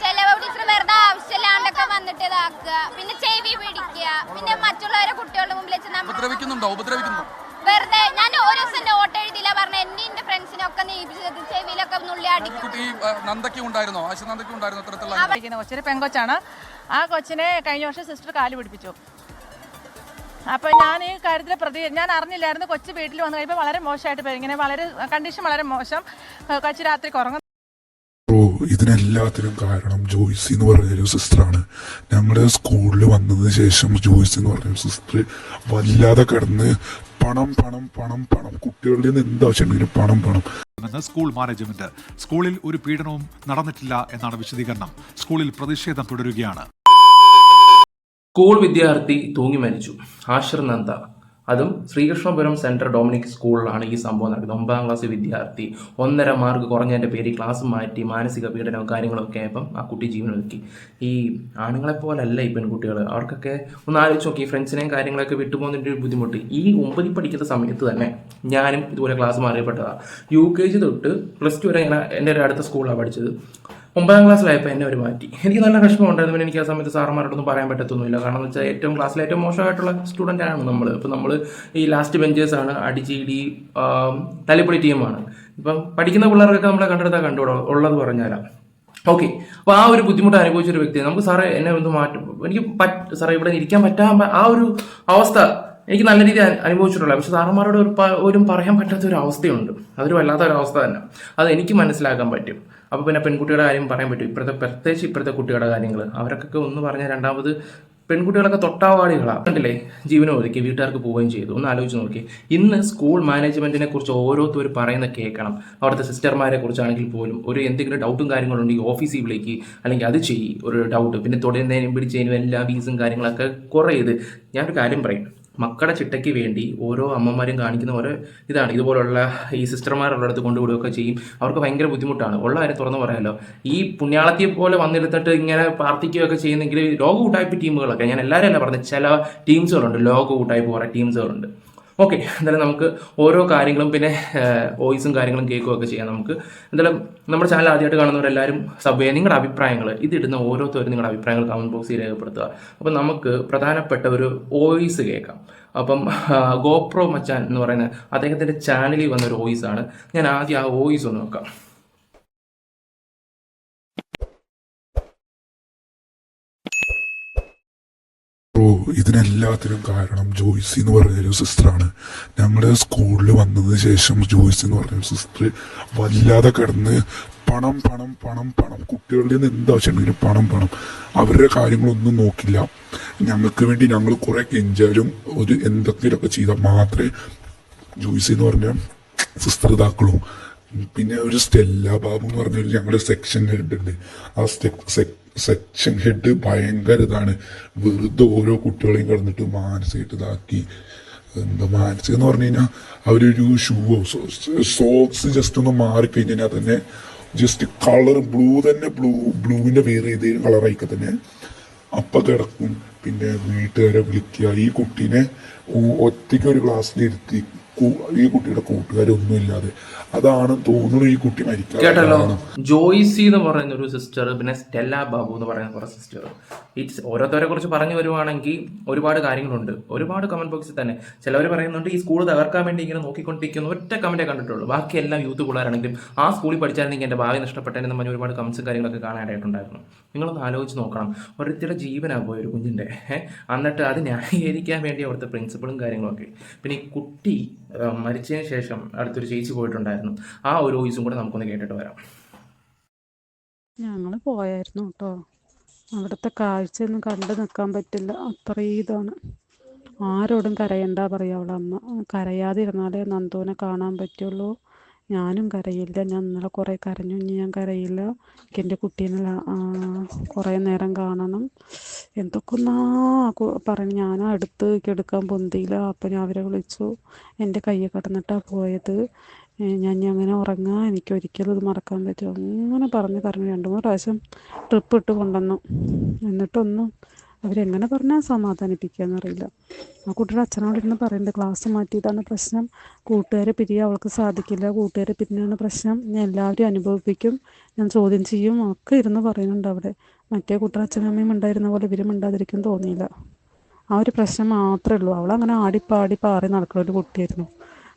ചെലവ teacher വെറുതെ ആവശ്യമില്ലാണ്ടൊക്കെ വന്നിട്ട് ഇതാക്കുക പിന്നെ ചെവി പിടിക്കുക. പിന്നെ മറ്റുള്ളവരെ കുട്ടികളുടെ മുമ്പിൽ വെച്ച് നമ്മൾ ഉപദ്രവിക്കുന്നുണ്ടോ? ഉപദ്രവിക്കുന്നു വെറുതെ ഞാൻ ഓരോ ദിവസം നോട്ട് എഴുതിയില്ല പറഞ്ഞ എന്നെ എന്റെ ഫ്രണ്ട്സിനൊക്കെ നീപ്പിച്ചത് ചെവിയിലൊക്കെ നുള്ളി അടിക്കും കൊച്ചിന് പെങ്കൊച്ചാണ്. ആ കൊച്ചിനെ കഴിഞ്ഞ വർഷം സിസ്റ്റർ കാൽ പിടിപ്പിച്ചു. അപ്പൊ ഞാൻ ഈ കാര്യത്തിൽ പ്രതി ഞാൻ അറിഞ്ഞില്ലായിരുന്നു കൊച്ചു വീട്ടിൽ വന്നു കഴിയുമ്പോൾ വളരെ മോശമായിട്ട് പോയി ഇങ്ങനെ വളരെ കണ്ടീഷൻ വളരെ മോശം. കൊച്ചു രാത്രി ഉറങ്ങും ഓ ഇതിനെല്ലാത്തിനും കാരണം ജോയ്സി എന്ന് പറഞ്ഞൊരു സിസ്റ്ററാണ്. ഞങ്ങളുടെ സ്കൂളിൽ വന്നതിന് ശേഷം ജോയ്സി എന്ന് പറഞ്ഞൊരു സിസ്റ്റർ വല്ലാതെ കിടന്ന് പണം പണം പണം പണം. കുട്ടികളുടെ നിന്ന് എന്താവശ്യമുണ്ടെങ്കിലും പണം പണം. എന്ന് സ്കൂൾ മാനേജ്മെന്റ്. സ്കൂളിൽ ഒരു പീഡനവും നടന്നിട്ടില്ല എന്നാണ് വിശദീകരണം. സ്കൂളിൽ പ്രതിഷേധം തുടരുകയാണ്. സ്കൂൾ വിദ്യാർത്ഥി തൂങ്ങി മരിച്ചു. ആഷിർ നന്ദ അതും ശ്രീകൃഷ്ണപുരം സെൻട്രൽ ഡൊമിനിക് സ്കൂളിലാണ് ഈ സംഭവം നടക്കുന്നത്. ഒമ്പതാം ക്ലാസ് വിദ്യാർത്ഥി ഒന്നര മാർക്ക് കുറഞ്ഞതിന്റെ പേരിൽ ക്ലാസ് മാറ്റി മാനസിക പീഡനവും കാര്യങ്ങളൊക്കെ ആയപ്പം ആ കുട്ടി ജീവൻ ഒതുക്കി. ഈ ആണുങ്ങളെ പോലല്ല ഈ പെൺകുട്ടികൾ അവർക്കൊക്കെ ഒന്ന് ആലോചിച്ച് നോക്കി ഫ്രണ്ട്സിനെയും കാര്യങ്ങളൊക്കെ വിട്ടുപോകുന്നതിന്റെ ഒരു ബുദ്ധിമുട്ട്. ഈ ഒമ്പതിൽ പഠിക്കുന്ന സമയത്ത് തന്നെ ഞാനും ഇതുപോലെ ക്ലാസ് മാറിയപ്പെട്ടതാണ് യു കെ ജി തൊട്ട് പ്ലസ് ടു വരെ ഞാൻ എന്റെ ഒരു അടുത്ത സ്കൂളിലാണ് പഠിച്ചത്. ഒമ്പതാം ക്ലാസ്സിലായപ്പോൾ എന്നെ ഒരു മാറ്റി. എനിക്ക് നല്ല വിഷമം ഉണ്ടായിരുന്നു. പിന്നെ എനിക്ക് ആ സമയത്ത് സാറന്മാരോടൊന്നും പറയാൻ പറ്റത്തൊന്നുമില്ല. കാരണം എന്ന് വെച്ചാൽ ഏറ്റവും ക്ലാസ്സിൽ ഏറ്റവും മോശമായിട്ടുള്ള സ്റ്റുഡന്റ് ആണ് നമ്മൾ ഇപ്പം നമ്മൾ ഈ ലാസ്റ്റ് ബെഞ്ചേഴ്സ് ആണ്. അടിച്ചിടി തല്ലിപ്പൊളി ടീമാണ് ഇപ്പം പഠിക്കുന്ന പിള്ളേർക്കൊക്കെ നമ്മളെ കണ്ടെടുത്താൽ കണ്ടുകൂടാ ഉള്ളത് പറഞ്ഞാലാണ് ഓക്കെ അപ്പോൾ ആ ഒരു ബുദ്ധിമുട്ട് അനുഭവിച്ച ഒരു വ്യക്തി നമുക്ക് സാറേ എന്നെ ഒന്ന് മാറ്റും എനിക്ക് പറ്റ സാറേ ഇവിടെ ഇരിക്കാൻ പറ്റാൻ ആ ഒരു അവസ്ഥ എനിക്ക് നല്ല രീതിയിൽ അനു- അനുഭവിച്ചിട്ടുള്ള. പക്ഷെ സാറന്മാരോട് ഒരു ഒരു പറയാൻ പറ്റാത്ത ഒരു അവസ്ഥയുണ്ട്. അതൊരു വല്ലാത്ത ഒരു അവസ്ഥ തന്നെ. അത് എനിക്ക് മനസ്സിലാക്കാൻ പറ്റും. അപ്പോൾ പിന്നെ പെൺകുട്ടികളുടെ കാര്യം പറയാൻ പറ്റും. ഇപ്പോഴത്തെ പ്രത്യേകിച്ച് ഇപ്പോഴത്തെ കുട്ടികളുടെ കാര്യങ്ങൾ അവരൊക്കെ ഒന്ന് പറഞ്ഞാൽ രണ്ടാമത് പെൺകുട്ടികളൊക്കെ തൊട്ടാവാടികളാണ് കണ്ടില്ലേ? ജീവനം ഒതുക്കി വീട്ടുകാർക്ക് പോവുകയും ചെയ്തു. ഒന്ന് ആലോചിച്ച് നോക്കി. ഇന്ന് സ്കൂൾ മാനേജ്മെന്റിനെ കുറിച്ച് ഓരോരുത്തർ പറയുന്ന കേൾക്കണം അവിടുത്തെ സിസ്റ്റർമാരെ കുറിച്ചാണെങ്കിൽ പോലും ഒരു എന്തെങ്കിലും ഡൗട്ടും കാര്യങ്ങളുണ്ടെങ്കിൽ ഓഫീസിൽ വിളിക്ക്. അല്ലെങ്കിൽ അത് ചെയ്യ്. ഒരു ഡൗട്ട് പിന്നെ തുടരുന്നതിനും പിടിച്ചതിനും എല്ലാ ഫീസും കാര്യങ്ങളൊക്കെ കുറേ ഇത്. ഞാനൊരു കാര്യം പറയും മക്കളുടെ ചിട്ടയ്ക്ക് വേണ്ടി ഓരോ അമ്മമാരും കാണിക്കുന്ന ഓരോ ഇതാണ്. ഇതുപോലുള്ള ഈ സിസ്റ്റർമാരുള്ളിടത്ത് കൊണ്ടുവിടുകയൊക്കെ ചെയ്യും. അവർക്ക് ഭയങ്കര ബുദ്ധിമുട്ടാണ്. ഉള്ള കാര്യം തുറന്നു പറയാമല്ലോ ഈ പുണ്യാളത്തിയെ പോലെ വന്നിരുന്നിട്ട് ഇങ്ങനെ പ്രാർത്ഥിക്കുകയൊക്കെ ചെയ്യുന്നെങ്കിൽ ലോക കൂട്ടായ്പ ടീമുകളൊക്കെ ഞാൻ എല്ലാവരും അല്ല പറഞ്ഞത് ചില ടീംസുകളുണ്ട് ലോക കൂട്ടായ്പ കുറേ ടീംസുകളുണ്ട് ഓക്കെ എന്തായാലും നമുക്ക് ഓരോ കാര്യങ്ങളും പിന്നെ വോയിസും കാര്യങ്ങളും കേൾക്കുകയും ഒക്കെ ചെയ്യാം നമുക്ക്. എന്തായാലും നമ്മുടെ ചാനൽ ആദ്യമായിട്ട് കാണുന്നവരെല്ലാവരും സബ് നിങ്ങളുടെ അഭിപ്രായങ്ങൾ ഇതിടുന്ന ഓരോരുത്തരും നിങ്ങളുടെ അഭിപ്രായങ്ങൾ കമന്റ് ബോക്സിൽ രേഖപ്പെടുത്തുക. അപ്പം നമുക്ക് പ്രധാനപ്പെട്ട ഒരു വോയിസ് കേൾക്കാം. അപ്പം ഗോപ്രോ മച്ചാൻ എന്ന് പറയുന്ന അദ്ദേഹത്തിന്റെ ചാനലിൽ വന്ന ഒരു വോയിസ് ആണ്. ഞാൻ ആദ്യം ആ വോയിസ് ഒന്ന് നോക്കാം. ഇതിനെല്ലാത്തിനും കാരണം ജോയ്സി എന്ന് പറഞ്ഞൊരു സിസ്റ്ററാണ്. ഞങ്ങളുടെ സ്കൂളിൽ വന്നതിന് ശേഷം ജോയ്സി എന്ന് പറഞ്ഞൊരു സിസ്റ്റർ വല്ലാതെ കിടന്ന് പണം പണം പണം പണം. കുട്ടികളുടെ നിന്ന് എന്താവശ്യമുണ്ടെങ്കിലും പണം പണം. അവരുടെ കാര്യങ്ങളൊന്നും നോക്കില്ല. ഞങ്ങൾക്ക് വേണ്ടി ഞങ്ങൾ കുറെ കെഞ്ചാലും ഒരു എന്തെങ്കിലുമൊക്കെ ചെയ്താൽ മാത്രമേ ജോയ്സി എന്ന് പറഞ്ഞ സിസ്റ്റർ ഇതാക്കുള്ളൂ. പിന്നെ ഒരു സ്റ്റെല്ല ബാബു എന്ന് പറഞ്ഞ ഞങ്ങളുടെ സെക്ഷൻ ഹെഡ് ഉണ്ട്. ആ സെക്ഷൻ ഹെഡ് ഭയങ്കര ഇതാണ്. വെറുതെ ഓരോ കുട്ടികളെയും കിടന്നിട്ട് മാനസികമായിട്ട് ഇതാക്കി. എന്താ മാനസികം എന്ന് പറഞ്ഞു കഴിഞ്ഞാൽ അവരൊരു ഷൂവോ സോക്സ് ജസ്റ്റ് ഒന്ന് മാറിക്കഴിഞ്ഞാൽ തന്നെ ജസ്റ്റ് കളർ ബ്ലൂ തന്നെ ബ്ലൂ ബ്ലൂവിന്റെ വേറെ ഏതെങ്കിലും കളറായിക്കെ തന്നെ അപ്പ കിടക്കും. പിന്നെ വീട്ടുകാരെ വിളിക്കുക. ഈ കുട്ടീനെ ഒറ്റയ്ക്ക് ഒരു ക്ലാസ്സിലിരുത്തി ഈ കുട്ടിയുടെ കൂട്ടുകാരൊന്നും ഇല്ലാതെ അതാണ് തോന്നുന്നു ഈ കുട്ടി മരിക്കാൻ കേട്ടല്ലോ? ജോയിസി എന്ന് പറയുന്ന ഒരു സിസ്റ്റർ പിന്നെ സ്റ്റെല്ല ബാബു എന്ന് പറയുന്ന കുറേ സിസ്റ്റർ ഇറ്റ്സ് ഓരോരുത്തരെ കുറിച്ച് പറഞ്ഞു വരുവാണെങ്കിൽ ഒരുപാട് കാര്യങ്ങളുണ്ട്. ഒരുപാട് കമന്റ് ബോക്സിൽ തന്നെ. ചിലവർ പറയുന്നുണ്ട് ഈ സ്കൂൾ തകർക്കാൻ വേണ്ടി ഇങ്ങനെ നോക്കിക്കൊണ്ടിരിക്കുന്ന. ഒറ്റ കമന്റേ കണ്ടിട്ടുള്ളൂ. ബാക്കി എല്ലാം യൂത്ത് പിള്ളേരാണെങ്കിലും ആ സ്കൂളിൽ പഠിച്ചായിരുന്നെങ്കിൽ എന്റെ ഭാവി നഷ്ടപ്പെട്ടതിന് പറഞ്ഞ ഒരുപാട് കമന്റ്സും കാര്യങ്ങളൊക്കെ കാണാനായിട്ടുണ്ടായിരുന്നു. നിങ്ങളൊന്ന് ആലോചിച്ച് നോക്കണം. ഓരോരുത്തരുടെ ജീവനാണ് പോയി ഒരു കുഞ്ഞിന്റെ എന്നിട്ട് അത് ന്യായീകരിക്കാൻ വേണ്ടി അവിടുത്തെ പ്രിൻസിപ്പളും കാര്യങ്ങളൊക്കെ. പിന്നെ ഈ കുട്ടി മരിച്ചതിന് ശേഷം അടുത്തൊരു ചേച്ചി പോയിട്ടുണ്ടായിരുന്നു. ആ ഒരു വോയിസും കൂടെ നമുക്കൊന്ന് കേട്ടിട്ട് വരാം. ഞങ്ങൾ പോയായിരുന്നു കേട്ടോ. അവിടുത്തെ കാഴ്ചയൊന്നും കണ്ടു നിൽക്കാൻ പറ്റില്ല. അത്രയും ഇതാണ്. ആരോടും കരയണ്ട പറയാ അവളെ അമ്മ. കരയാതിരുന്നാലേ നന്ദുവിനെ കാണാൻ പറ്റുള്ളൂ. ഞാനും കരയില്ല. ഞാൻ ഇന്നലെ കുറേ കരഞ്ഞു. ഇനി ഞാൻ കരയില്ല. എനിക്ക് എന്റെ കുട്ടീനെ കുറേ നേരം കാണണം. എന്തൊക്കെന്നാ പറഞ്ഞു ഞാൻ അടുത്ത് എടുക്കാൻ പൊന്തിയില്ല. അപ്പം ഞാൻ അവരെ വിളിച്ചു. എന്റെ കയ്യെ കടന്നിട്ടാണ് പോയത്. ഞാൻ ഇനി അങ്ങനെ ഉറങ്ങാൻ എനിക്ക് ഒരിക്കലും ഇത് മറക്കാൻ പറ്റും അങ്ങനെ പറഞ്ഞ് പറഞ്ഞു രണ്ട് മൂന്ന് പ്രാവശ്യം ട്രിപ്പ് ഇട്ട് കൊണ്ടുവന്നു. എന്നിട്ടൊന്നും അവരെങ്ങനെ പറഞ്ഞാൽ സമാധാനിപ്പിക്കുകയെന്നറിയില്ല ആ കുട്ടിയുടെ അച്ഛനോട് ഇരുന്ന് പറയുന്നുണ്ട് ക്ലാസ് മാറ്റിയതാണ് പ്രശ്നം. കൂട്ടുകാരെ പിരിയാൻ അവൾക്ക് സാധിക്കില്ല. കൂട്ടുകാരെ പിരിഞ്ഞാണ് പ്രശ്നം. ഞാൻ എല്ലാവരും അനുഭവിപ്പിക്കും. ഞാൻ ചോദ്യം ചെയ്യും. ഒക്കെ ഇരുന്ന് പറയുന്നുണ്ട് അവിടെ. മറ്റേ കുട്ടിയുടെ അച്ഛനും അമ്മയും ഉണ്ടായിരുന്ന പോലെ ഇവരും ഉണ്ടാതിരിക്കും തോന്നിയില്ല. ആ ഒരു പ്രശ്നം മാത്രമേ ഉള്ളൂ. അവൾ അവളങ്ങനെ ആടിപ്പാടി പാറി നടക്കുന്ന ഒരു കുട്ടിയായിരുന്നു.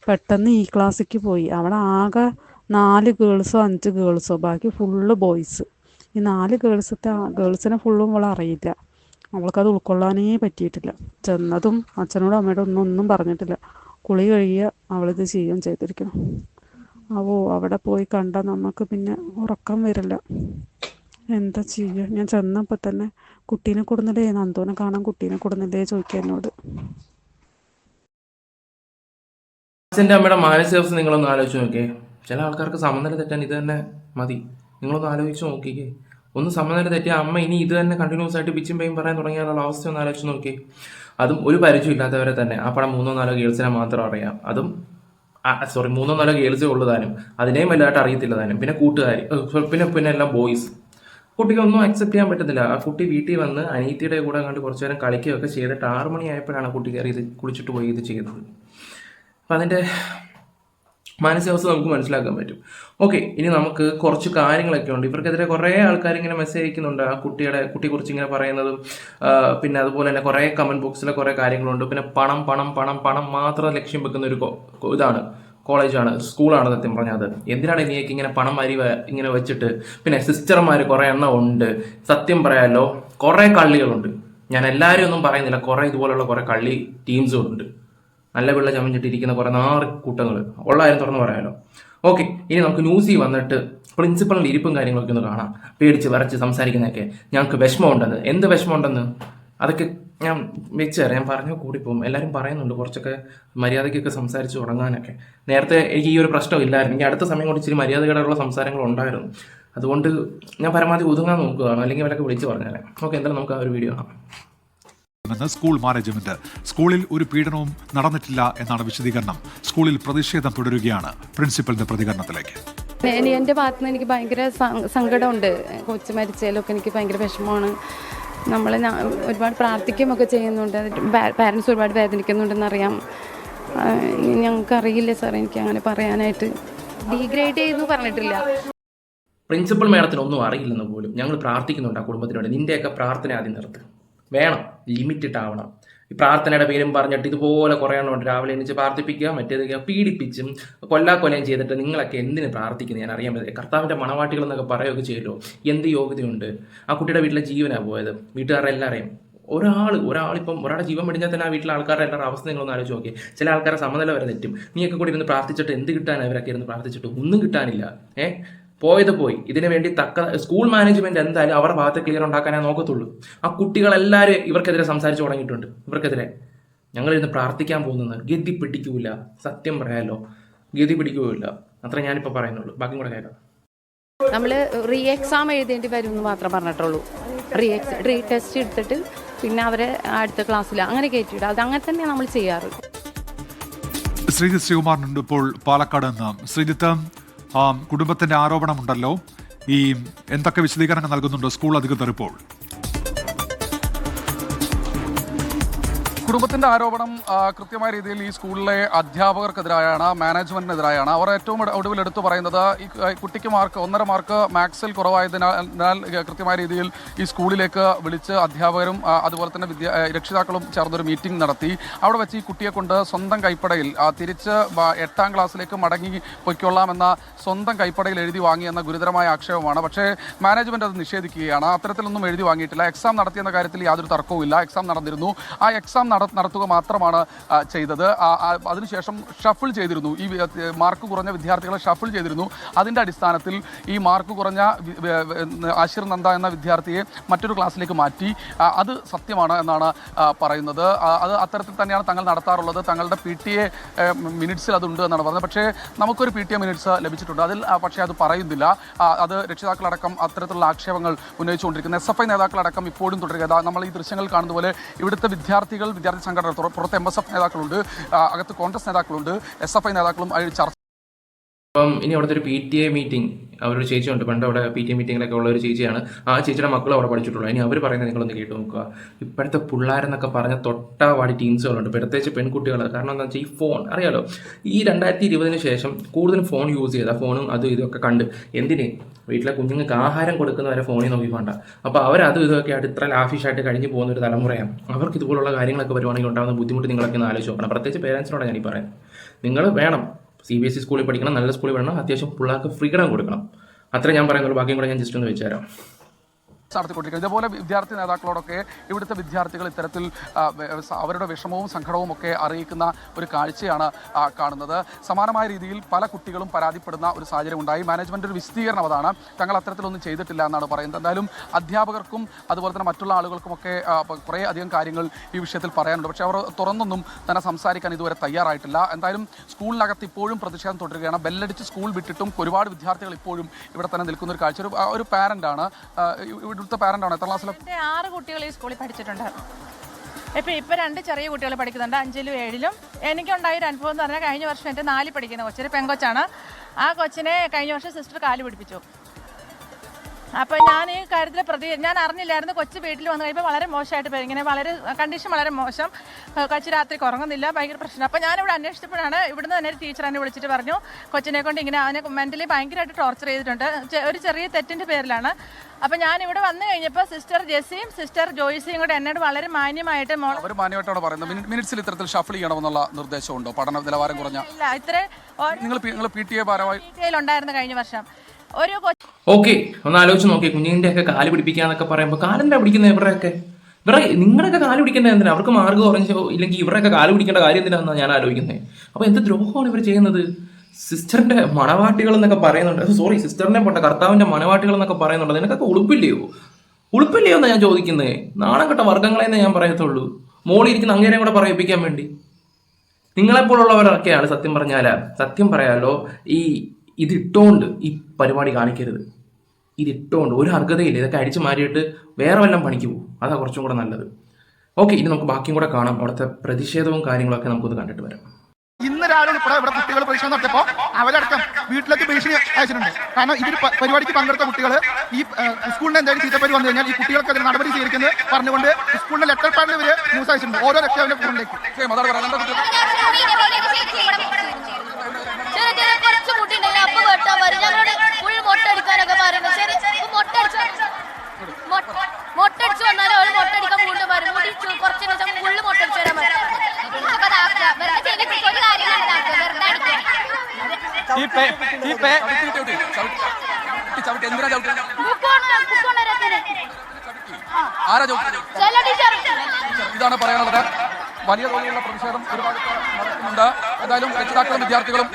പെട്ടെന്ന് ഈ ക്ലാസ്സിക്ക് പോയി. അവിടെ ആകെ നാല് ഗേൾസോ അഞ്ച് ഗേൾസോ ബാക്കി ഫുള്ള് ബോയ്സ്. ഈ നാല് ഗേൾസത്തെ ഗേൾസിനെ ഫുള്ളും അവൾ അറിയില്ല. അവൾക്കത് ഉൾക്കൊള്ളാനേ പറ്റിയിട്ടില്ല. ചെന്നതും അച്ഛനോടും അമ്മയോടും ഒന്നും ഒന്നും പറഞ്ഞിട്ടില്ല. കുളി കഴിയുക അവളിത് ചെയ്യുകയും ചെയ്തിരിക്കണം. അവോ അവിടെ പോയി കണ്ട നമുക്ക് പിന്നെ ഉറക്കം വരില്ല. എന്താ ചെയ്യുക ഞാൻ ചെന്നപ്പോൾ തന്നെ കുട്ടീനെ കൊടുന്നില്ലേ? നന്ദോനെ കാണാൻ കുട്ടീനെ കൊടുന്നില്ലേ ചോദിക്കുക എന്നോട്. അച്ഛന്റെ അമ്മയുടെ മാനസികാവസ്ഥ നിങ്ങളൊന്ന് ആലോചിച്ച് നോക്കിയേ. ചില ആൾക്കാർക്ക് സമനില തെറ്റാൻ ഇത് തന്നെ മതി. നിങ്ങളൊന്ന് ആലോചിച്ച് നോക്കിക്കേ. ഒന്ന് സമ്മതം തെറ്റിയ അമ്മ ഇനി ഇത് തന്നെ കണ്ടിന്യൂസ് ആയിട്ട് പിച്ചും പേയും പറയാൻ തുടങ്ങിയാലുള്ള അവസ്ഥ ഒന്ന് ആലോചിച്ച് നോക്കി. അതും ഒരു പരിചയം ഇല്ലാത്തവരെ തന്നെ ആ പടം മൂന്നോ നാലോ ഗേൾസിനെ മാത്രം അറിയാം. അതും സോറി മൂന്നോ നാലോ ഗേൾസേ ഉള്ളു താനും. അതിനെയും വലുതായിട്ട് അറിയത്തില്ല താനും. പിന്നെ കൂട്ടുകാർ പിന്നെ പിന്നെ എല്ലാം ബോയ്സ് കുട്ടിക്ക് ഒന്നും അക്സെപ്റ്റ് ചെയ്യാൻ പറ്റത്തില്ല. ആ കുട്ടി വീട്ടിൽ വന്ന് അനീത്തിയുടെ കൂടെ കണ്ട് കുറച്ചു നേരം കളിക്കുകയൊക്കെ ചെയ്തിട്ട് ആറ് മണിയായപ്പോഴാണ് കുട്ടി കയറി ഇത് കുളിച്ചിട്ട് പോയി ഇത് ചെയ്തത്. അപ്പം അതിന്റെ മാനസികാവസ്ഥ നമുക്ക് മനസ്സിലാക്കാൻ പറ്റും. ഓക്കെ ഇനി നമുക്ക് കുറച്ച് കാര്യങ്ങളൊക്കെ ഉണ്ട്. ഇവർക്കെതിരെ കുറേ ആൾക്കാർ ഇങ്ങനെ മെസ്സേജ് അയക്കുന്നുണ്ട്. ആ കുട്ടിയുടെ കുട്ടിയെക്കുറിച്ച് ഇങ്ങനെ പറയുന്നതും പിന്നെ അതുപോലെ തന്നെ കുറേ കമന്റ് ബോക്സിലെ കുറേ കാര്യങ്ങളുണ്ട്. പിന്നെ പണം പണം പണം പണം മാത്രം ലക്ഷ്യം വെക്കുന്ന ഒരു ഇതാണ്. കോളേജാണ് സ്കൂളാണ് സത്യം പറഞ്ഞാൽ അത്. എന്തിനാണ് നീക്ക് ഇങ്ങനെ പണം അരി ഇങ്ങനെ വെച്ചിട്ട്? പിന്നെ സിസ്റ്റർമാർ കുറേ എണ്ണം ഉണ്ട്. സത്യം പറയാലോ കുറേ കള്ളികളുണ്ട്. ഞാൻ എല്ലാവരും ഒന്നും പറയുന്നില്ല. കുറേ ഇതുപോലുള്ള കുറേ കള്ളി ടീംസും ഉണ്ട്. നല്ല പിള്ള ചമഞ്ഞിട്ടിരിക്കുന്ന കുറേ നാറ് കൂട്ടങ്ങൾ ഉള്ള കാര്യം തുറന്ന് പറയാമല്ലോ ഓക്കെ ഇനി നമുക്ക് ന്യൂസിൽ വന്നിട്ട് പ്രിൻസിപ്പളിന്റെ ഇരിപ്പും കാര്യങ്ങളൊക്കെ ഒന്ന് കാണാം. പേടിച്ച് വരച്ച് സംസാരിക്കുന്നതൊക്കെ. ഞങ്ങൾക്ക് വിഷമമുണ്ടെന്ന്. എന്ത് വിഷമമുണ്ടെന്ന്? അതൊക്കെ ഞാൻ വെച്ച് തരാം. ഞാൻ പറഞ്ഞു കൂടിപ്പോവും. എല്ലാവരും പറയുന്നുണ്ട് കുറച്ചൊക്കെ മര്യാദയ്ക്കൊക്കെ സംസാരിച്ച് തുടങ്ങാനൊക്കെ നേരത്തെ എനിക്ക് ഈ ഒരു പ്രശ്നം ഇല്ലായിരുന്നു. എനിക്ക് അടുത്ത സമയം കൊണ്ട് ഇച്ചിരി മര്യാദകളുള്ള സംസാരങ്ങൾ ഉണ്ടായിരുന്നു. അതുകൊണ്ട് ഞാൻ പരമാവധി ഒതുങ്ങാൻ നോക്കുകയാണ്. അല്ലെങ്കിൽ അവരൊക്കെ വിളിച്ച് പറഞ്ഞാലേ ഓക്കെ എന്തായാലും നമുക്ക് ആ ഒരു വീഡിയോ കാണാം. എന്ന് സ്കൂൾ മാനേജ്മെന്റ്. സ്കൂളിൽ ഒരു പീഡനവും നടന്നിട്ടില്ല എന്നാണ് വിശദീകരണം. സ്കൂളിൽ പ്രതിഷേധം തുടരുകയാണ് പ്രിൻസിപ്പലിന്റെ പ്രതികരണത്തിലേക്ക്. എന്റെ എന്റെ ഭാഗത്ത് നിന്ന് എനിക്ക് ഭയങ്കര സങ്കടമുണ്ട്. കൊച്ചു മരിച്ചതിലൊക്കെ എനിക്ക് ഭയങ്കര വിഷമമാണ്. നമ്മൾ ഒരുപാട് പ്രാർത്ഥിക്കുകയൊക്കെ ചെയ്യുന്നുണ്ട്. പാരൻസ് ഒരുപാട് വേദനിക്കുന്നുണ്ടെന്നറിയാം. ഞങ്ങൾക്ക് അറിയില്ല സാർ എനിക്ക് അങ്ങനെ പറയാനായിട്ട്. ഡീഗ്രേഡ് ചെയ്തു പറഞ്ഞിട്ടില്ല. പ്രിൻസിപ്പൽ മേഡത്തിനൊന്നും അറിയില്ലെന്ന് പോലും ഞങ്ങൾ പ്രാർത്ഥിക്കുന്നുണ്ട് ആ കുടുംബത്തിനോട്. വേണ്ടി നിന്റെയൊക്കെ പ്രാർത്ഥന ആദ്യം നിർത്ത്. വേണം ലിമിറ്റഡ് ആവണം. ഈ പ്രാർത്ഥനയുടെ പേരും പറഞ്ഞിട്ട് ഇതുപോലെ കുറേ എണ്ണം ഉണ്ട് രാവിലെ എണീച്ച് പ്രാർത്ഥിപ്പിക്കുക മറ്റേത് പീഡിപ്പിച്ചും കൊല്ലാ കൊലയും ചെയ്തിട്ട് നിങ്ങളൊക്കെ എന്തിന് പ്രാർത്ഥിക്കുന്നത് ഞാൻ അറിയാൻ പറ്റില്ല. കർത്താവിന്റെ മണവാട്ടികൾ എന്നൊക്കെ പറയുകയൊക്കെ ചെയ്യുമല്ലോ എന്ത് യോഗ്യതയുണ്ട്? ആ കുട്ടിയുടെ വീട്ടിലെ ജീവനാണ് പോയത്. വീട്ടുകാരെ എല്ലാവരെയും ഒരാൾ ഒരാളിപ്പം ഒരാളുടെ ജീവൻ വെടിഞ്ഞാൽ തന്നെ ആ വീട്ടിലെ ആൾക്കാരുടെ എല്ലാവരുടെ അവസ്ഥ നിങ്ങളൊന്ന് ആലോചിച്ച് നോക്കി ചില ആൾക്കാരെ സമനില വരെ തെറ്റും. നീയൊക്കെ കൂടി ഇരുന്ന് പ്രാർത്ഥിച്ചിട്ട് എന്ത് കിട്ടാൻ അവരൊക്കെ ഇരുന്ന് പ്രാർത്ഥിച്ചിട്ട് ഒന്നും കിട്ടാനില്ല. ഏ? പോയത് പോയി. ഇതിനു വേണ്ടി തക്ക സ്കൂൾ മാനേജ്മെന്റ് എന്തായാലും അവരുടെ ഭാഗത്ത് ക്ലിയർ ഉണ്ടാക്കാനേ നോക്കത്തുള്ളൂ. ആ കുട്ടികളെല്ലാവരും ഇവർക്കെതിരെ സംസാരിച്ചു തുടങ്ങിയിട്ടുണ്ട്. ഇവർക്കെതിരെ ഞങ്ങൾ ഇരുന്ന് പ്രാർത്ഥിക്കാൻ പോകുന്നത് ഗതി പിടിക്കൂല. സത്യം പറയാലോ. ഗതി പിടിക്കൂല. അത്ര ഞാനിപ്പോൾ പറയുന്നുള്ളൂ. ബാക്കി കൂടെ കേൾക്കാം. നമ്മൾ റീ എക്സാം എഴുതേണ്ടി വരും എന്ന് മാത്രം പറഞ്ഞിട്ടുള്ളൂ. റീ എക്സ് റീ ടെസ്റ്റ് എടുത്തിട്ട് പിന്നെ അവരെ അടുത്ത ക്ലാസ്സിൽ അങ്ങനെ കയറ്റിയിടും. അത് അങ്ങനെ തന്നെ നമ്മൾ ചെയ്യാറ്. ശ്രീജിത് ശ്രീകുമാറിനുണ്ട് ഇപ്പോൾ പാലക്കാട് നിന്ന്. ശ്രീജിത്ത് കുടുംബത്തിന്റെ ആരോപണമുണ്ടല്ലോ. ഈ എന്തൊക്കെ വിശദീകരണങ്ങൾ നൽകുന്നുണ്ടോ സ്കൂൾ അധികൃതർ ഇപ്പോൾ? കുടുംബത്തിന്റെ ആരോപണം കൃത്യമായ രീതിയിൽ ഈ സ്കൂളിലെ അധ്യാപകർക്കെതിരായാണ് മാനേജ്മെന്റിനെതിരായാണ്. അവർ ഏറ്റവും ഒടു- ഒടുവിൽ എടുത്തു പറയുന്നത് ഈ കുട്ടിക്ക് മാർക്ക് ഒന്നര മാർക്ക് മാത്സിൽ കുറവായതിനാൽ കൃത്യമായ രീതിയിൽ ഈ സ്കൂളിലേക്ക് വിളിച്ച് അധ്യാപകരും അതുപോലെ തന്നെ വിദ്യ രക്ഷിതാക്കളും ചേർന്നൊരു മീറ്റിംഗ് നടത്തി. അവിടെ വെച്ച് ഈ കുട്ടിയെ കൊണ്ട് സ്വന്തം കൈപ്പടയിൽ തിരിച്ച് എട്ടാം ക്ലാസ്സിലേക്ക് മടങ്ങി പൊയ്ക്കൊള്ളാമെന്ന സ്വന്തം കൈപ്പടയിൽ എഴുതി വാങ്ങി എന്ന ഗുരുതരമായ ആക്ഷേപമാണ്. പക്ഷേ മാനേജ്മെന്റ് അത് നിഷേധിക്കുകയാണ്. അത്തരത്തിലൊന്നും എഴുതി വാങ്ങിയിട്ടില്ല. എക്സാം നടത്തിയെന്ന കാര്യത്തിൽ യാതൊരു തർക്കവുമില്ല. എക്സാം നടന്നിരുന്നു. ആ എക്സാം നട നടത്തുക മാത്രമാണ് ചെയ്തത്. അതിനുശേഷം ഷഫിൾ ചെയ്തിരുന്നു. ഈ മാർക്ക് കുറഞ്ഞ വിദ്യാർത്ഥികളെ ഷഫിൾ ചെയ്തിരുന്നു. അതിന്റെ അടിസ്ഥാനത്തിൽ ഈ മാർക്ക് കുറഞ്ഞ ആശിർ നന്ദ എന്ന വിദ്യാർത്ഥിയെ മറ്റൊരു ക്ലാസ്സിലേക്ക് മാറ്റി. അത് സത്യമാണ് എന്നാണ് പറയുന്നത്. അത് അത്തരത്തിൽ തന്നെയാണ് തങ്ങൾ നടത്താറുള്ളത്. തങ്ങളുടെ പി ടി എ മിനിറ്റ്സിൽ അതുണ്ട് എന്നാണ് പറഞ്ഞത്. പക്ഷേ നമുക്കൊരു പി ടി എ മിനിറ്റ്സ് ലഭിച്ചിട്ടുണ്ട്. അതിൽ പക്ഷേ അത് പറയുന്നില്ല. അത് രക്ഷിതാക്കളടക്കം അത്തരത്തിലുള്ള ആക്ഷേപങ്ങൾ ഉന്നയിച്ചുകൊണ്ടിരിക്കുന്നത് എസ് എഫ് ഐ നേതാക്കളടക്കം ഇപ്പോഴും തുടരുക. നമ്മൾ ഈ ദൃശ്യങ്ങൾ കാണുന്ന പോലെ ഇവിടുത്തെ വിദ്യാർത്ഥികൾ വിദ്യാർത്ഥി സംഘടന പുറ- പുറത്ത് എം എസ് എഫ് നേതാക്കളുണ്ട് അകത്ത് കോൺഗ്രസ് നേതാക്കളുണ്ട്. എസ് എഫ് ഐ നേതാക്കളും അതിൽ ചർച്ച അപ്പം ഇനി അവിടുത്തെ ഒരു പി ടി എ മീറ്റിംഗ് അവരൊരു ചേച്ചിയുണ്ട്. പണ്ട് അവിടെ പി ടി എ മീറ്റിങ്ങിലൊക്കെ ഉള്ള ഒരു ചേച്ചിയാണ്. ആ ചേച്ചിയുടെ മക്കളും അവിടെ പഠിച്ചിട്ടുള്ളൂ. ഇനി അവർ പറയുന്നത് നിങ്ങളൊന്ന് കേട്ട് നോക്കുക. ഇപ്പോഴത്തെ പിള്ളേരെന്നൊക്കെ പറഞ്ഞ തൊട്ടാവാടി ടീംസുകളുണ്ട് പ്രത്യേകിച്ച് പെൺകുട്ടികൾ കാരണം എന്താ വെച്ചാൽ ഈ ഫോൺ അറിയാലോ? ഈ രണ്ടായിരത്തി ഇരുപതിന് ശേഷം കൂടുതൽ ഫോൺ യൂസ് ചെയ്ത. ഫോണും അതും ഇതൊക്കെ കണ്ട്. എന്തിന്? വീട്ടിലെ കുഞ്ഞുങ്ങൾക്ക് ആഹാരം കൊടുക്കുന്നവരെ ഫോണിൽ നോക്കി വേണ്ട. അപ്പോൾ അവരതും ഇതൊക്കെ ആയിട്ട് ഇത്ര ലാഫിഷായിട്ട് കഴിഞ്ഞ് പോകുന്ന ഒരു തലമുറയാണ്. അവർക്ക് ഇതുപോലുള്ള കാര്യങ്ങളൊക്കെ വരുവാണെങ്കിൽ ഉണ്ടാകുന്ന ബുദ്ധിമുട്ട് നിങ്ങളൊക്കെ ഒന്ന് ആലോചിച്ച് നോക്കണം. പ്രത്യേകിച്ച് പേരൻസിനോടാണ് ഞാൻ ഈ പറയുന്നത്. നിങ്ങൾ വേണം സി ബി എസ് ഇ സ്കൂളിൽ പഠിക്കണം നല്ല സ്കൂളിൽ വേണം അത്യാവശ്യം പിള്ളേർക്ക് ഫ്രീഡം കൊടുക്കണം. അത്ര ഞാൻ പറയുന്നുള്ളൂ. ബാക്കിയും കൂടെ ഞാൻ ജസ്റ്റ് ഒന്ന് വെച്ചുതരാം നടത്തിക്കൊണ്ടിരിക്കുന്നത് ഇതേപോലെ വിദ്യാർത്ഥി നേതാക്കളോടൊക്കെ ഇവിടുത്തെ വിദ്യാർത്ഥികൾ ഇത്തരത്തിൽ അവരുടെ വിഷമവും സങ്കടവും ഒക്കെ അറിയിക്കുന്ന ഒരു കാഴ്ചയാണ് കാണുന്നത്. സമാനമായ രീതിയിൽ പല കുട്ടികളും പരാതിപ്പെടുന്ന ഒരു സാഹചര്യം ഉണ്ടായി. മാനേജ്മെന്റ് ഒരു വിശദീകരണം അതാണ്. തങ്ങൾ അത്തരത്തിലൊന്നും ചെയ്തിട്ടില്ല എന്നാണ് പറയുന്നത്. എന്തായാലും അധ്യാപകർക്കും അതുപോലെ തന്നെ മറ്റുള്ള ആളുകൾക്കുമൊക്കെ കുറേ അധികം കാര്യങ്ങൾ ഈ വിഷയത്തിൽ പറയാനുണ്ട്. പക്ഷേ അവർ തുറന്നൊന്നും തന്നെ സംസാരിക്കാൻ ഇതുവരെ തയ്യാറായിട്ടില്ല. എന്തായാലും സ്കൂളിനകത്ത് ഇപ്പോഴും പ്രതിഷേധം തുടരുകയാണ്. ബെല്ലടിച്ച് സ്കൂൾ വിട്ടിട്ടും ഒരുപാട് വിദ്യാർത്ഥികൾ ഇപ്പോഴും ഇവിടെ തന്നെ നിൽക്കുന്ന ഒരു കാഴ്ച. ഒരു ഒരു പാരന്റാണ് ഇവിടുത്തെ പാരന്റ് ആണ്. എത്ര ക്ലാസ്സിലെ ആറ് കുട്ടികൾ ഈ സ്കൂളിൽ പഠിച്ചിട്ടുണ്ട് ഇപ്പം ഇപ്പൊ രണ്ട് ചെറിയ കുട്ടികൾ പഠിക്കുന്നുണ്ട്. അഞ്ചിലും ഏഴിലും. എനിക്കുണ്ടായ ഒരു അനുഭവം എന്ന് പറഞ്ഞാൽ കഴിഞ്ഞ വർഷം എന്റെ നാല് പഠിക്കുന്ന കൊച്ചൊരു പെങ്കൊച്ചാണ്. ആ കൊച്ചിനെ കഴിഞ്ഞ വർഷം സിസ്റ്റർ കാൽ പിടിപ്പിച്ചു. അപ്പം ഞാൻ ഈ കാര്യത്തിൽ പ്രതി ഞാൻ അറിഞ്ഞില്ലായിരുന്നു കൊച്ചു വീട്ടിൽ വന്നു കഴിയുമ്പോൾ വളരെ മോശമായിട്ട് പോയി ഇങ്ങനെ വളരെ കണ്ടീഷൻ വളരെ മോശം. കൊച്ചു രാത്രി ഉറങ്ങുന്നില്ല ഭയങ്കര പ്രശ്നം അപ്പം ഞാനിവിടെ അന്വേഷിച്ചപ്പോഴാണ് ഇവിടുന്ന് തന്നെ ഒരു ടീച്ചർ എന്നെ വിളിച്ചിട്ട് പറഞ്ഞു കൊച്ചിനെ കൊണ്ട് ഇങ്ങനെ അവനെ മെന്റലി ഭയങ്കരമായിട്ട് ടോർച്ചർ ചെയ്തിട്ടുണ്ട്. ഒരു ചെറിയ തെറ്റിന്റെ പേരിലാണ്. അപ്പോൾ ഞാൻ ഇവിടെ വന്നു കഴിഞ്ഞപ്പോൾ സിസ്റ്റർ ജെസ്സിയും സിസ്റ്റർ ജോയിസിയും കൂടെ എന്നോട് വളരെ മാന്യമായിട്ട് അവർ മാന്യമായിട്ടാണ് പറയുന്നത്? മിനി- മിനിറ്റ്സിൽ ഇത്തരത്തിൽ ഷഫിൾ ചെയ്യണമെന്നുള്ള നിർദ്ദേശമുണ്ടോ? പഠന നിലവാരം കുറഞ്ഞ ഇല്ല ഇത്ര നിങ്ങൾ പി- ടി എ ഉണ്ടായിരുന്നു കഴിഞ്ഞ വർഷം. ഒരു കൊച്ചു ഓക്കെ ഒന്ന് ആലോചിച്ച് നോക്കി കുഞ്ഞിന്റെ ഒക്കെ കാൽ പിടിപ്പിക്കാന്നൊക്കെ പറയുമ്പോൾ കാലെന്താ പിടിക്കുന്നത് ഇവരുടെയൊക്കെ ഇവരെ നിങ്ങളുടെയൊക്കെ കാൽ പിടിക്കേണ്ട എന്തിനാ? അവർക്ക് മാർഗം ഓറഞ്ചോ ഇല്ലെങ്കിൽ ഇവരൊക്കെ കാൽ പിടിക്കേണ്ട കാര്യം എന്തിനാണെന്നാണ് ഞാൻ ആലോചിക്കുന്നത് അപ്പോൾ എന്ത് ദ്രോഹമാണ് ഇവർ ചെയ്യുന്നത്? സിസ്റ്ററിന്റെ മണവാട്ടികൾ എന്നൊക്കെ പറയുന്നുണ്ട് സോറി സിസ്റ്ററിനെ പോട്ടെ കർത്താവിന്റെ മണവാട്ടികൾ എന്നൊക്കെ പറയുന്നുണ്ട്. നിനക്കൊക്കെ ഉളുപ്പില്ലയോ? ഉളുപ്പില്ലയോ എന്നാ ഞാൻ ചോദിക്കുന്നത് നാണം കെട്ട വർഗങ്ങളെന്നേ ഞാൻ പറയത്തുള്ളൂ. മോളിരിക്കുന്ന അങ്ങേരെയും കൂടെ പറയിപ്പിക്കാൻ വേണ്ടി. നിങ്ങളെപ്പോലുള്ളവരൊക്കെയാണ് സത്യം പറഞ്ഞാൽ സത്യം പറയാലോ ഈ ഇതിട്ടോണ്ട് ഈ പരിപാടി കാണിക്കരുത് ഇതിട്ടോണ്ട് ഒരു അർഹതയില്ല ഇതൊക്കെ അടിച്ചു മാറ്റിയിട്ട് വേറെ വല്ലതും പണിക്ക് പോകും അതാ കുറച്ചും കൂടെ നല്ലത് ഓക്കെ ഇനി നമുക്ക് ബാക്കിയും കൂടെ കാണാം അവിടുത്തെ പ്രതിഷേധവും കാര്യങ്ങളൊക്കെ നമുക്കൊന്ന് കണ്ടിട്ട് വരാം ഇന്ന് രാവിലെ ഇവിടെ ഇവിടെ കുട്ടികൾ പരീക്ഷ നടത്തിയപ്പോ അവരടക്കം വീട്ടിലേക്ക് ഭീഷണി അയച്ചിട്ടുണ്ട് കാരണം ഇതിന് പരിപാടിക്ക് പങ്കെടുത്ത കുട്ടികൾ ഈ സ്കൂളിന് എന്തെങ്കിലും ചീത്തപ്പേര് വന്നു കഴിഞ്ഞാൽ ഈ അതിന് നടപടി സ്വീകരിക്കുന്നത് പറഞ്ഞുകൊണ്ട് സ്കൂളിന്റെ ലെറ്റർ പാഡിൽ ഇവർ ന്യൂസ് അയച്ചിട്ടുണ്ട് ഓരോ രക്ഷാവിന്റെ ഫോണിലേക്ക് അതാണ് പറയുന്നത് എന്താ കുട്ടി- ചെറിയ ചെറിയ കുറച്ച് മുട്ടിണ്ടല്ലോ അപ്പൊ വെട്ടാൻ വരും ഞങ്ങളോട് ഫുൾ മൊട്ടടിക്കാനൊക്കെ പറയുന്നത് ശരി ഇപ്പൊ മൊട്ടടിച്ചു മൊട്ടടിച്ചു വന്നാലും അവർ മൊട്ടടിക്കാൻ വീണ്ടും വരും. കുറച്ച് ഫുള്ള് മൊട്ടടിച്ചു വരാൻ. ആരാ ഇതാണ് പറയാനുള്ളത്. വലിയ തോതിലുള്ള പ്രതിഷേധം ഒരു ഭാഗത്ത് നടക്കുന്നുണ്ട്. എന്തായാലും രക്ഷിതാക്കളും വിദ്യാർത്ഥികളും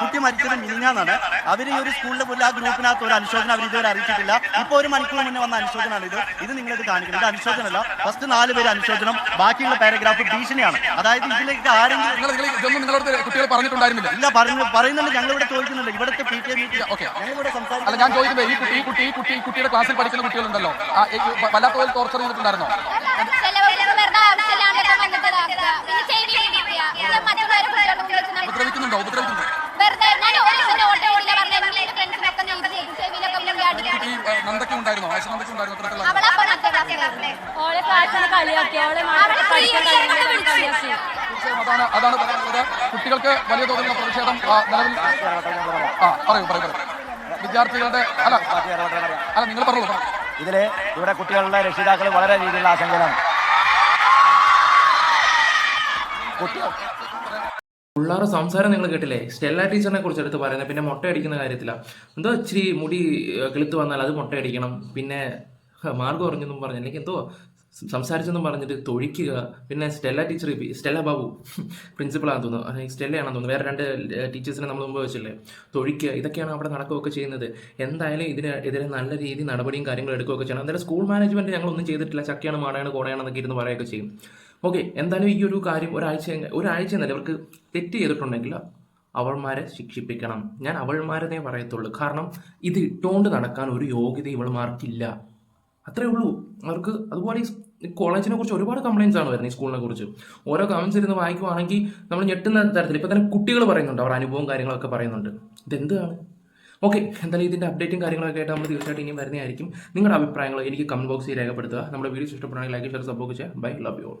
കുട്ടി മരിച്ചത് മിനിഞ്ഞാന്നാണ്. അവർ ഈ ഒരു സ്കൂളിലെ പോലും ആ ഗ്രൂപ്പിനകത്ത് ഒരു അനുശോചനം അവർ ഇതുവരെ അറിയിച്ചിട്ടില്ല. ഇപ്പൊ ഒരു മണിക്കൂർ മുന്നേ വന്ന അനുശോചനമാണ് ഇത്. ഇത് നിങ്ങളിത് കാണിക്കുന്നത്. ഇത് അനുശോചനമല്ല. ഫസ്റ്റ് നാല് പേര് അനുശോചനം ബാക്കിയുള്ള പാരഗ്രാഫ് ഭീഷണിയാണ്. അതായത് ഇതിലേക്ക് ആരെങ്കിലും ഇതൊന്നും നിങ്ങളോട് കുട്ടികൾ പറഞ്ഞിട്ടുണ്ടായിരുന്നില്ല. ഇല്ല പറഞ്ഞു പറയുന്നുണ്ട്. ഞങ്ങൾ ഇവിടെ ചോദിക്കുന്നുണ്ട്. ഇവിടുത്തെ P T A meeting okay. അല്ല ഞാൻ ചോദിക്കുന്നത് ഈ കുട്ടി ഈ കുട്ടി ഈ കുട്ടി കുട്ടിയുടെ ക്ലാസ്സിൽ പഠിക്കുന്ന കുട്ടികളുണ്ടല്ലോ. വല്ലാത്ത ടോർച്ചർ ചെയ്തിട്ടുണ്ടായിരുന്നോ ചിലവർക്ക് വെറുതെ ആവശ്യമില്ലാണ്ടൊക്കെ വന്നിട്ട് ഇതാക്കുക. പിന്നെ ചെവി പിടിക്കുക. പിന്നെ മറ്റുള്ളവരെ കുട്ടികളുടെ മുമ്പിൽ വെച്ച് നമുക്ക് ഉപദ്രവിക്കുന്നുണ്ടോ ഉപദ്രവിക്കുന്നുണ്ടോ വെറുതെ ഞാൻ ഒരു ദിവസം നോട്ട് ചെയ്തില്ല പറഞ്ഞ എന്റെ ഫ്രണ്ട്സിനൊക്കെ നീതി ചെയ്ത് ചെവിയിലൊക്കെ മുമ്പ് അടിക്കും ഈ ഏഹ്, നന്ദയ്ക്ക് ഉണ്ടായിരുന്നോ ആശ നന്ദയ്ക്ക് ഉണ്ടായിരുന്നോ ഇത്തരത്തിലുള്ള അവളപ്പൊ മറ്റേ ക്ലാസ്സിലായിരുന്നു ഓളെ ക്ലാസ്സിൽ കളിയാക്കി അതാണ് അതാണ് പറയാനുള്ളത്. കുട്ടികൾക്ക് വലിയ തോതിലുള്ള പ്രതിഷേധം ആ, നിലവിൽ ആ പറയൂ പറയൂ പറയൂ. വിദ്യാർത്ഥികളുടെ അല്ല അല്ല നിങ്ങൾ പറഞ്ഞോളൂ ഇതിലെ ഇവിടെ കുട്ടികളുടെ രക്ഷിതാക്കൾ വളരെ രീതിയിലുള്ള ആശങ്കയിലാണ്. പിള്ളേരുടെ സംസാരം നിങ്ങൾ കേട്ടില്ലേ? സ്റ്റെല്ല ടീച്ചറിനെ കുറിച്ച് എടുത്ത് പറയുന്നത്. പിന്നെ മുട്ട അടിക്കുന്ന കാര്യത്തിലാണ് എന്തോ ഇച്ചിരി മുടി കിളുത്ത് വന്നാൽ അത് മുട്ട അടിക്കണം. പിന്നെ മാർഗ് പറഞ്ഞെന്നും പറഞ്ഞു അല്ലെങ്കിൽ എന്തോ സംസാരിച്ചെന്നും പറഞ്ഞിട്ട് തൊഴിക്കുക. പിന്നെ സ്റ്റെല്ല ടീച്ചർ സ്റ്റെല്ല ബാബു പ്രിൻസിപ്പളാണെന്ന് തോന്നുന്നു. അല്ലെങ്കിൽ സ്റ്റെല്ലയാണെന്ന് തോന്നുന്നു. വേറെ രണ്ട് ടീച്ചേഴ്സിനെ നമ്മൾ മുമ്പ് വെച്ചില്ലേ? തൊഴിക്കുക. ഇതൊക്കെയാണ് അവിടെ നടക്കുകയൊക്കെ ചെയ്യുന്നത്. എന്തായാലും ഇതിന് എതിരെ നല്ല രീതി നടപടിയും കാര്യങ്ങളും എടുക്കുകയൊക്കെ ചെയ്യണം. എന്തായാലും സ്കൂൾ മാനേജ്മെന്റ് ഞങ്ങളൊന്നും ചെയ്തിട്ടില്ല. ചക്കയാണ് മാടയാണ് കോടയാണെന്നൊക്കെ ഇരുന്ന് പറയുകയൊക്കെ ചെയ്യും. ഓക്കെ എന്തായാലും ഈ ഒരു കാര്യം ഒരാഴ്ച ഒരാഴ്ച എന്നല്ല ഇവർക്ക് തെറ്റ് ചെയ്തിട്ടുണ്ടെങ്കിൽ അവൾമാരെ ശിക്ഷിപ്പിക്കണം. ഞാൻ അവൾമാരെന്നേ പറയത്തുള്ളൂ. കാരണം ഇത് ഇട്ടുകൊണ്ട് നടക്കാൻ ഒരു യോഗ്യത ഇവൾമാർക്കില്ല. അത്രേ ഉള്ളൂ. അവർക്ക് അതുപോലെ ഈ കോളേജിനെ കുറിച്ച് ഒരുപാട് കംപ്ലയിൻസ് ആണ് വരുന്നത് ഈ സ്കൂളിനെ കുറിച്ച്. ഓരോ കമൻസ് ഇരുന്ന് വായിക്കുവാണെങ്കിൽ നമ്മൾ ഞെട്ടുന്ന തരത്തിൽ ഇപ്പം തന്നെ കുട്ടികൾ പറയുന്നുണ്ട്. അവർ അനുഭവം കാര്യങ്ങളൊക്കെ പറയുന്നുണ്ട്. ഇതെന്താണ്? ഓക്കെ എന്തായാലും ഇതിന്റെ അപ്ഡേറ്റും കാര്യങ്ങളൊക്കെ ആയിട്ട് നമ്മൾ തീർച്ചയായിട്ടും ഇനിയും വരുന്നതായിരിക്കും. നിങ്ങളുടെ അഭിപ്രായങ്ങൾ എനിക്ക് കമന്റ് ബോക്സിൽ രേഖപ്പെടുത്തുക. നമ്മുടെ വീഡിയോസ് ഇഷ്ടപ്പെടുകയാണെങ്കിൽ ലൈക്ക് ഷെയർ സപ്പോർട്ട് ചെയ്യുക. Bye love you all